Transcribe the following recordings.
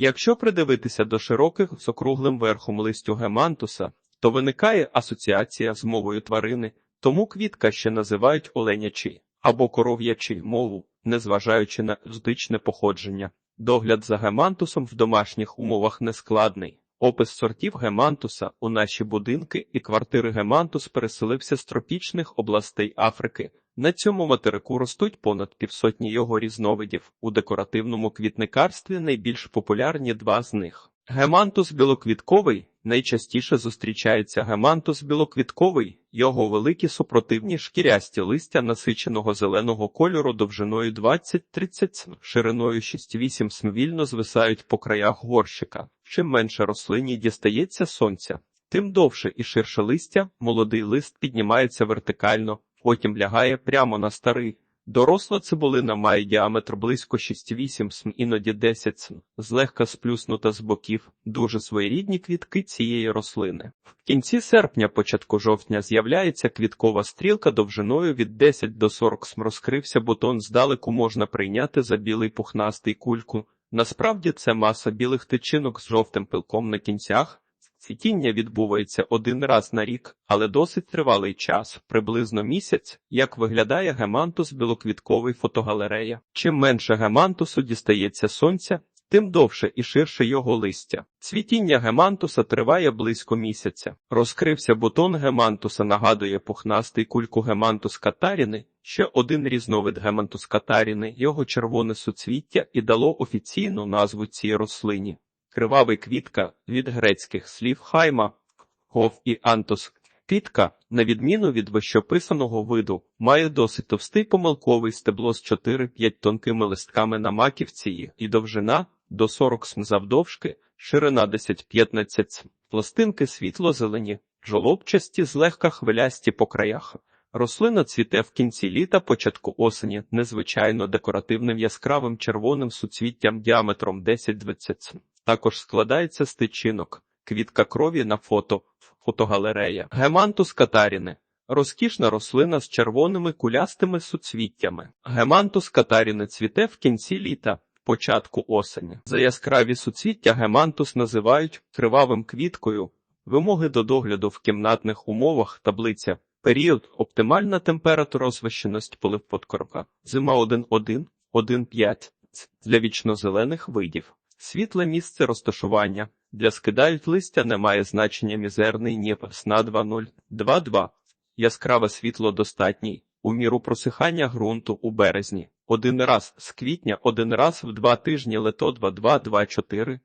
Якщо придивитися до широких з округлим верхом листю гемантуса, то виникає асоціація з мовою тварини, тому квітка ще називають оленячі або коров'ячі мову, незважаючи на екзотичне походження. Догляд за гемантусом в домашніх умовах нескладний. Опис сортів гемантуса у наші будинки і квартири гемантус переселився з тропічних областей Африки. На цьому материку ростуть понад півсотні його різновидів. У декоративному квітникарстві найбільш популярні два з них. Гемантус білоквітковий найчастіше зустрічається гемантус білоквітковий, його великі супротивні шкірясті листя насиченого зеленого кольору довжиною 20-30 см, шириною 6-8 см вільно звисають по краях горщика. Чим менше рослині дістається сонця, тим довше і ширше листя, молодий лист піднімається вертикально, потім лягає прямо на старий. Доросла цибулина має діаметр близько 6-8 см, іноді 10 см, злегка сплюснута з боків, дуже своєрідні квітки цієї рослини. В кінці серпня, початку жовтня з'являється квіткова стрілка довжиною від 10 до 40 см. Розкрився бутон здалеку можна прийняти за білий пухнастий кульку. Насправді це маса білих тичинок з жовтим пилком на кінцях. Цвітіння відбувається один раз на рік, але досить тривалий час, приблизно місяць, як виглядає гемантус білоквітковий фотогалерея. Чим менше гемантусу дістається сонця, тим довше і ширше його листя. Цвітіння гемантуса триває близько місяця. Розкрився бутон гемантуса, нагадує пухнастий кульку гемантус катаріни, ще один різновид гемантус катаріни, його червоне суцвіття і дало офіційну назву цій рослині. Кривавий квітка від грецьких слів хайма, хов і антос. Квітка, на відміну від вищописаного виду, має досить товстий помилковий стебло з 4-5 тонкими листками на маківці і довжина до 40 см завдовжки, ширина 10-15 см. Пластинки світло-зелені, жолобчасті, злегка хвилясті по краях. Рослина цвіте в кінці літа, початку осені, незвичайно декоративним яскравим червоним суцвіттям діаметром 10-20 см. Також складається з тичинок, квітка крові на фото, фотогалерея, гемантус катаріни. Розкішна рослина з червоними кулястими суцвіттями. Гемантус катаріни цвіте в кінці літа, початку осені. За яскраві суцвіття гемантус називають кривавим квіткою. Вимоги до догляду в кімнатних умовах таблиця. Період оптимальна температура освещеність поливподкорка. Зима 1,1, 1,5 для вічнозелених видів. Світле місце розташування. Для скидають листя немає значення мізерний нєпс на 2,0, 2,2. Яскраве світло достатній. У міру просихання ґрунту у березні. Один раз з квітня, один раз в два тижні лето 2,2, 2,4.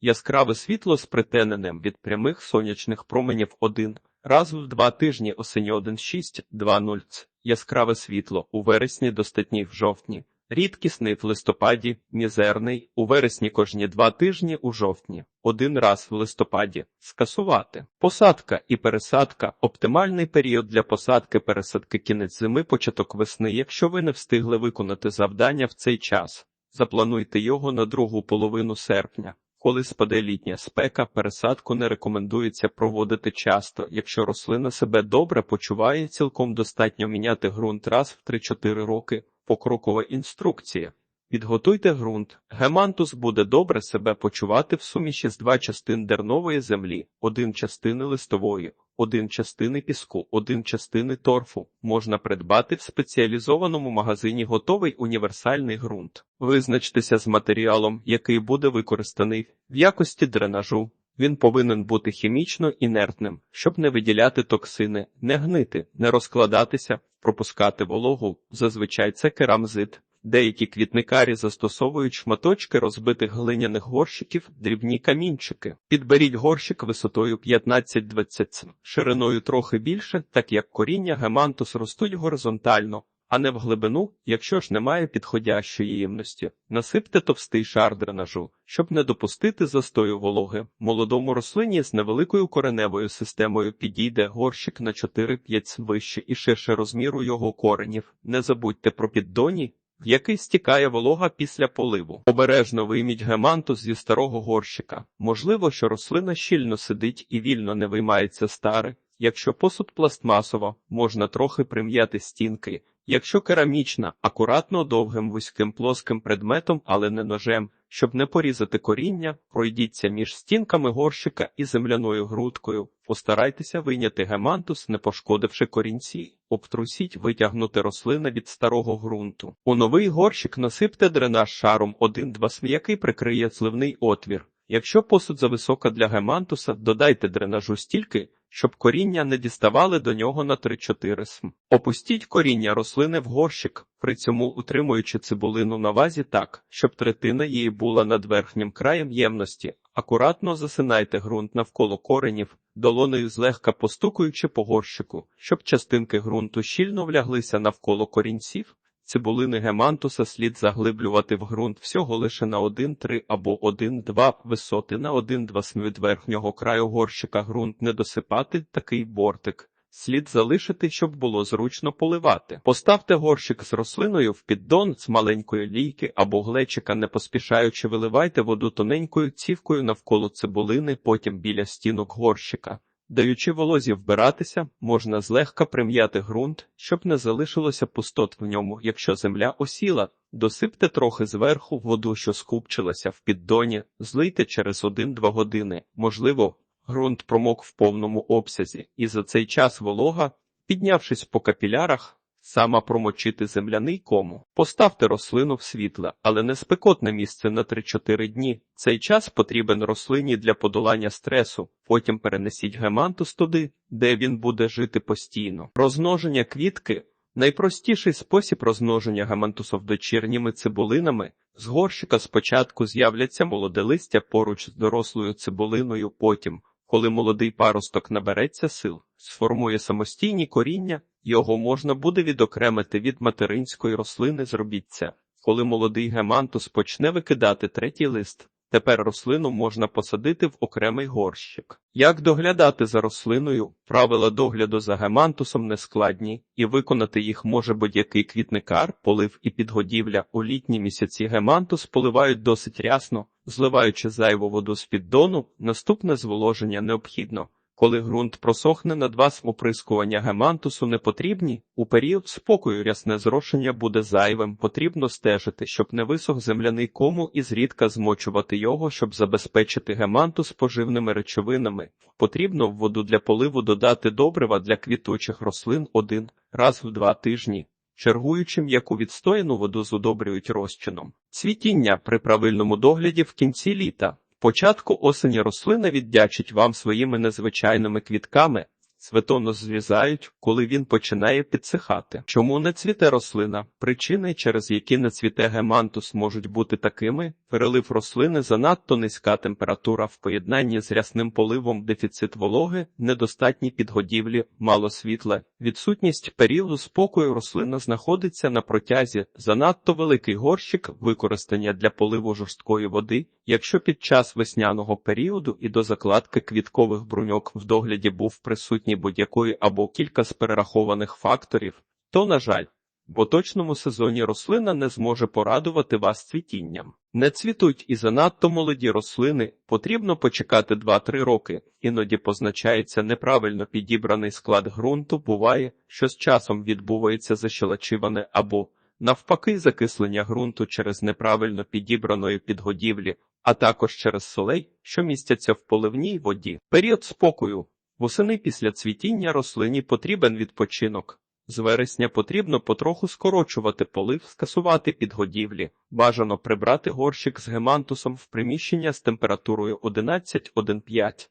Яскраве світло з притененим від прямих сонячних променів 1. Раз в два тижні осені 1,6, 2,0. Яскраве світло у вересні достатній в жовтні. Рідкісний в листопаді, мізерний, у вересні кожні два тижні у жовтні, один раз в листопаді, скасувати. Посадка і пересадка оптимальний період для посадки пересадки кінець зими, початок весни. Якщо ви не встигли виконати завдання в цей час, заплануйте його на другу половину серпня. Коли спаде літня спека, пересадку не рекомендується проводити часто. Якщо рослина себе добре почуває, цілком достатньо міняти ґрунт раз в 3-4 роки. Покрокова інструкція. Підготуйте ґрунт. Гемантус буде добре себе почувати в суміші з два частин дернової землі, один частини листової, один частини піску, один частини торфу. Можна придбати в спеціалізованому магазині готовий універсальний ґрунт. Визначтеся з матеріалом, який буде використаний в якості дренажу. Він повинен бути хімічно інертним, щоб не виділяти токсини, не гнити, не розкладатися, пропускати вологу. Зазвичай це керамзит. Деякі квітникарі застосовують шматочки розбитих глиняних горщиків, дрібні камінчики. Підберіть горщик висотою 15-20 см, шириною трохи більше, так як коріння гемантус ростуть горизонтально, а не в глибину, якщо ж немає підходящої ємності. Насипте товстий шар дренажу, щоб не допустити застою вологи. Молодому рослині з невеликою кореневою системою підійде горщик на 4-5 вище і ширше розміру його коренів. Не забудьте про піддоні, в який стікає волога після поливу. Обережно вийміть гемантус зі старого горщика. Можливо, що рослина щільно сидить і вільно не виймається старе. Якщо посуд пластмасово, можна трохи прим'яти стінки. Якщо керамічна, акуратно довгим вузьким плоским предметом, але не ножем, щоб не порізати коріння, пройдіться між стінками горщика і земляною грудкою. Постарайтеся вийняти гемантус, не пошкодивши корінці. Обтрусіть витягнути рослини від старого ґрунту. У новий горщик насипте дренаж шаром 1-2 см, прикриє зливний отвір. Якщо посуд зависока для гемантуса, додайте дренажу стільки, щоб коріння не діставали до нього на 3-4 см. Опустіть коріння рослини в горщик, при цьому утримуючи цибулину на вазі так, щоб третина її була над верхнім краєм ємності. Акуратно засинайте ґрунт навколо коренів, долонею злегка постукуючи по горщику, щоб частинки ґрунту щільно вляглися навколо корінців. Цибулини гемантуса слід заглиблювати в ґрунт всього лише на 1-3 або 1-2 висоти на 1-2 см від верхнього краю горщика ґрунт не досипати такий бортик. Слід залишити, щоб було зручно поливати. Поставте горщик з рослиною в піддон з маленької лійки або глечика, не поспішаючи виливайте воду тоненькою цівкою навколо цибулини, потім біля стінок горщика. Даючи волозі вбиратися, можна злегка прим'яти ґрунт, щоб не залишилося пустот в ньому. Якщо земля осіла, досипте трохи зверху воду, що скупчилася в піддоні, злийте через 1-2 години. Можливо, ґрунт промок в повному обсязі, і за цей час волога, піднявшись по капілярах, сама промочити земляний кому. Поставте рослину в світле, але не спекотне місце на 3-4 дні. Цей час потрібен рослині для подолання стресу. Потім перенесіть гемантус туди, де він буде жити постійно. Розмноження квітки найпростіший спосіб розмноження гемантусов дочірніми цибулинами. З горщика спочатку з'являться молоде листя поруч з дорослою цибулиною, потім, коли молодий паросток набереться сил, сформує самостійні коріння, його можна буде відокремити від материнської рослини зробіть це. Коли молодий гемантус почне викидати третій лист, тепер рослину можна посадити в окремий горщик. Як доглядати за рослиною? Правила догляду за гемантусом нескладні, і виконати їх може будь-який квітникар, полив і підгодівля. У літні місяці гемантус поливають досить рясно, зливаючи зайву воду з піддону, наступне зволоження необхідно. Коли ґрунт просохне на два оприскування гемантусу не потрібні, у період спокою рясне зрошення буде зайвим, потрібно стежити, щоб не висох земляний кому і зрідка змочувати його, щоб забезпечити гемантус поживними речовинами. Потрібно в воду для поливу додати добрива для квітучих рослин один раз в два тижні. Чергуючи м'яку відстояну воду зудобрюють розчином. Цвітіння при правильному догляді в кінці літа. Початку осені рослина віддячить вам своїми незвичайними квітками, цветоно зрізають, коли він починає підсихати. Чому не цвіте рослина? Причини, через які не цвіте гемантус, можуть бути такими: перелив рослини, занадто низька температура в поєднанні з рясним поливом, дефіцит вологи, недостатні підгодівлі, мало світла, відсутність періоду спокою рослина знаходиться на протязі, занадто великий горщик, використання для поливу жорсткої води. Якщо під час весняного періоду і до закладки квіткових бруньок в догляді був присутній будь-якої або кілька з перерахованих факторів, то, на жаль, в поточному сезоні рослина не зможе порадувати вас цвітінням. Не цвітуть і занадто молоді рослини, потрібно почекати 2-3 роки, іноді позначається неправильно підібраний склад ґрунту, буває, що з часом відбувається защелачиване або навпаки закислення ґрунту через неправильно підібраної підгодівлі, а також через солей, що містяться в поливній воді. Період спокою. Восени після цвітіння рослині потрібен відпочинок. З вересня потрібно потроху скорочувати полив, скасувати підгодівлі. Бажано прибрати горщик з гемантусом в приміщення з температурою 11-1,5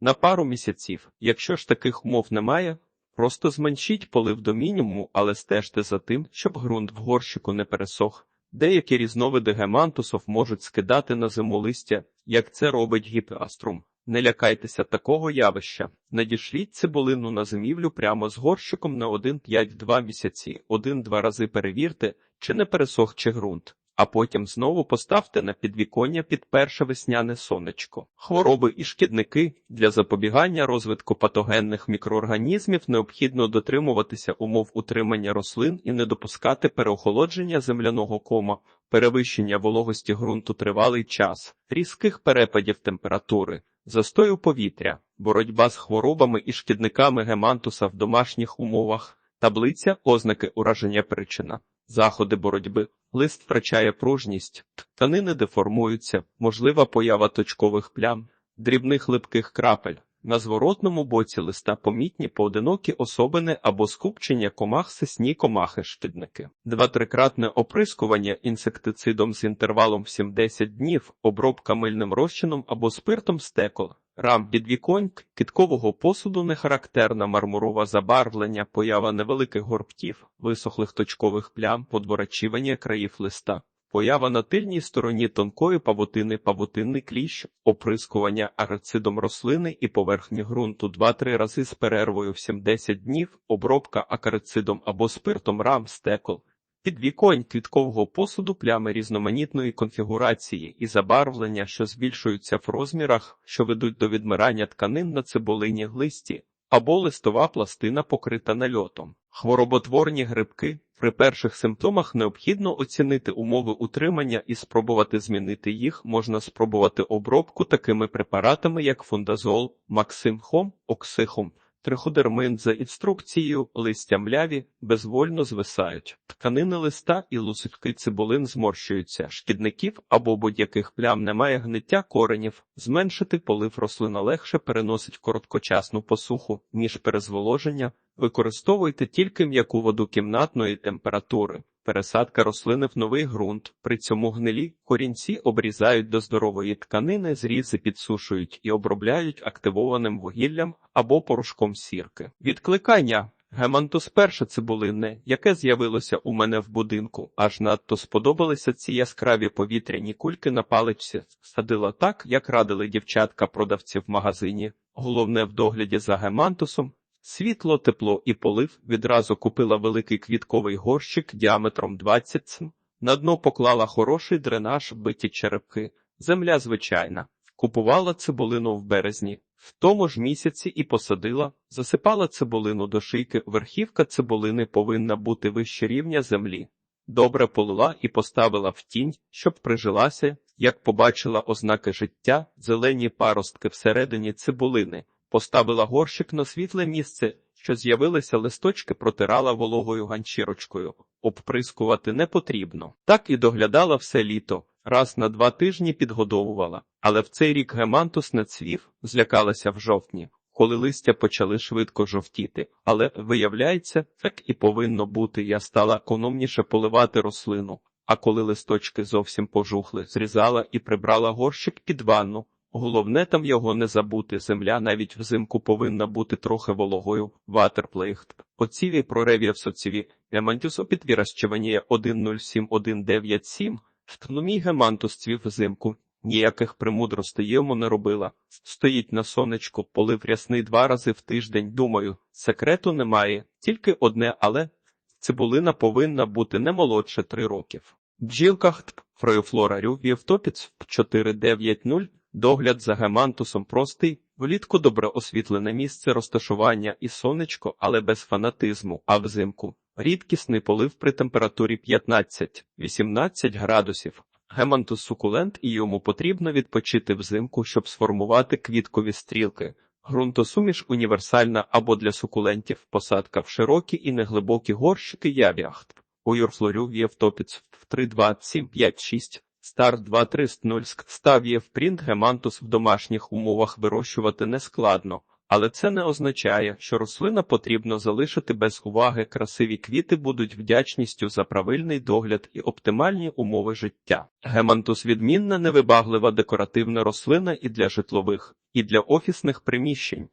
на пару місяців. Якщо ж таких умов немає, просто зменшіть полив до мінімуму, але стежте за тим, щоб ґрунт в горщику не пересох. Деякі різновиди гемантусов можуть скидати на зиму листя, як це робить гіпеаструм. Не лякайтеся такого явища. Надішліть цибулину на зимівлю прямо з горщиком на 1-5-2 місяці, один-два рази перевірте, чи не пересох чи ґрунт, а потім знову поставте на підвіконня під перше весняне сонечко. Хвороби і шкідники для запобігання розвитку патогенних мікроорганізмів необхідно дотримуватися умов утримання рослин і не допускати переохолодження земляного кома, перевищення вологості ґрунту тривалий час, різких перепадів температури. Застою повітря, боротьба з хворобами і шкідниками гемантуса в домашніх умовах. Таблиця ознаки ураження причина. Заходи боротьби. Лист втрачає пружність, тканини деформуються, можлива поява точкових плям, дрібних липких крапель. На зворотному боці листа помітні поодинокі особини або скупчення комах сесні комахи шкідники. Два-трикратне оприскування інсектицидом з інтервалом в 7-10 днів, обробка мильним розчином або спиртом стекол. Рам підвіконь, киткового посуду не характерна мармурове забарвлення, поява невеликих горбків, висохлих точкових плям, подворачивання країв листа. Поява на тильній стороні тонкої павутини, павутинний кліщ, оприскування арацидом рослини і поверхні ґрунту 2-3 рази з перервою в 7-10 днів, обробка акарицидом або спиртом рам стекол. Підвіконь квіткового посуду плями різноманітної конфігурації і забарвлення, що збільшуються в розмірах, що ведуть до відмирання тканин на цибулині листі, або листова пластина покрита нальотом. Хвороботворні грибки. При перших симптомах необхідно оцінити умови утримання і спробувати змінити їх. Можна спробувати обробку такими препаратами, як фундазол, максимхом, оксихом. Триходермин за інструкцією листя мляві безвольно звисають. Тканини листа і луситки цибулин зморщуються. Шкідників або будь-яких плям немає гниття коренів. Зменшити полив рослина легше переносить короткочасну посуху, ніж перезволоження. Використовуйте тільки м'яку воду кімнатної температури. Пересадка рослини в новий ґрунт. При цьому гнилі корінці обрізають до здорової тканини, зрізи підсушують і обробляють активованим вугіллям або порошком сірки. Відкликання. Гемантус перше цибулинне, яке з'явилося у мене в будинку, аж надто сподобалися ці яскраві повітряні кульки на паличці. Садила так, як радили дівчатка-продавці в магазині. Головне в догляді за гемантусом Світло, тепло і полив відразу купила великий квітковий горщик діаметром 20 см. На дно поклала хороший дренаж, биті черепки. Земля звичайна. Купувала цибулину в березні. В тому ж місяці і посадила, засипала цибулину до шийки. Верхівка цибулини повинна бути вище рівня землі. Добре полила і поставила в тінь, щоб прижилася, як побачила ознаки життя, зелені паростки всередині цибулини. Поставила горщик на світле місце, що з'явилися листочки, протирала вологою ганчірочкою. Обприскувати не потрібно. Так і доглядала все літо. Раз на два тижні підгодовувала. Але в цей рік гемантус не цвів, злякалася в жовтні, коли листя почали швидко жовтіти. Але, виявляється, так і повинно бути. Я стала економніше поливати рослину. А коли листочки зовсім пожухли, зрізала і прибрала горщик під ванну. Головне там його не забути. Земля навіть взимку повинна бути трохи вологою. Ватерплейхт. Оціві в соціві. Гемантюс опідвіращування 107197. Ну мій гемантус цвів взимку. Ніяких примудростей йому не робила. Стоїть на сонечку, полив рясний два рази в тиждень. Думаю, секрету немає, тільки одне, але цибулина повинна бути не молодше три років. Бджілках Фроюфлора Рюв'євтопіц 490 Догляд за гемантусом простий, влітку добре освітлене місце розташування і сонечко, але без фанатизму, а взимку рідкісний полив при температурі 15-18 градусів. Гемантус сукулент і йому потрібно відпочити взимку, щоб сформувати квіткові стрілки. Ґрунтосуміш універсальна або для сукулентів посадка в широкі і неглибокі горщики явіахт. У юрфлорю Євтопіц в 3,27,5,6 Стар 2.3.0 став Євпрінт гемантус в домашніх умовах вирощувати нескладно, але це не означає, що рослина потрібно залишити без уваги. Красиві квіти будуть вдячністю за правильний догляд і оптимальні умови життя. Гемантус відмінна невибаглива декоративна рослина і для житлових, і для офісних приміщень.